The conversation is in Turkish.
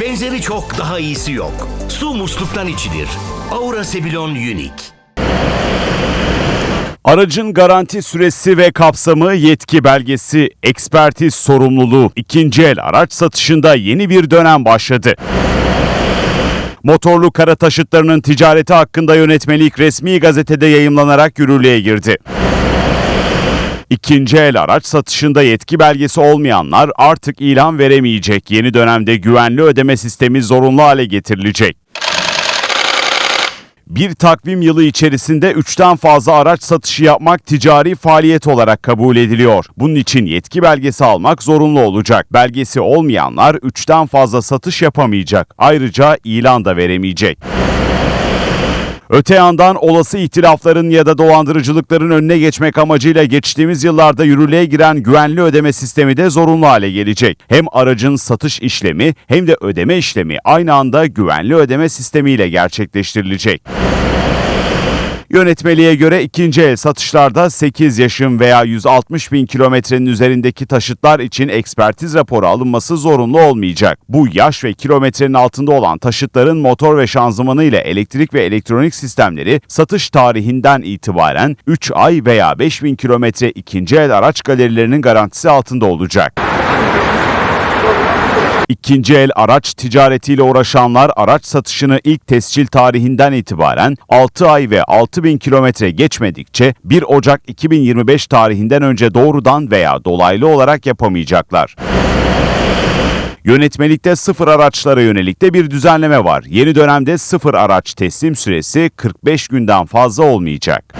Benzeri çok daha iyisi yok. Su musluktan içilir. Aura Sebilon Unique. Aracın garanti süresi ve kapsamı, yetki belgesi, ekspertiz sorumluluğu, ikinci el araç satışında yeni bir dönem başladı. Motorlu kara taşıtlarının ticareti hakkında yönetmelik resmi gazetede yayımlanarak yürürlüğe girdi. İkinci el araç satışında yetki belgesi olmayanlar artık ilan veremeyecek. Yeni dönemde güvenli ödeme sistemi zorunlu hale getirilecek. Bir takvim yılı içerisinde 3'ten fazla araç satışı yapmak ticari faaliyet olarak kabul ediliyor. Bunun için yetki belgesi almak zorunlu olacak. Belgesi olmayanlar 3'ten fazla satış yapamayacak. Ayrıca ilan da veremeyecek. Öte yandan olası ihtilafların ya da dolandırıcılıkların önüne geçmek amacıyla geçtiğimiz yıllarda yürürlüğe giren güvenli ödeme sistemi de zorunlu hale gelecek. Hem aracın satış işlemi hem de ödeme işlemi aynı anda güvenli ödeme sistemiyle gerçekleştirilecek. Yönetmeliğe göre ikinci el satışlarda 8 yaşın veya 160 bin kilometrenin üzerindeki taşıtlar için ekspertiz raporu alınması zorunlu olmayacak. Bu yaş ve kilometrenin altında olan taşıtların motor ve şanzımanı ile elektrik ve elektronik sistemleri satış tarihinden itibaren 3 ay veya 5 bin kilometre ikinci el araç galerilerinin garantisi altında olacak. İkinci el araç ticaretiyle uğraşanlar araç satışını ilk tescil tarihinden itibaren 6 ay ve 6 bin kilometre geçmedikçe 1 Ocak 2025 tarihinden önce doğrudan veya dolaylı olarak yapamayacaklar. Yönetmelikte sıfır araçlara yönelik de bir düzenleme var. Yeni dönemde sıfır araç teslim süresi 45 günden fazla olmayacak.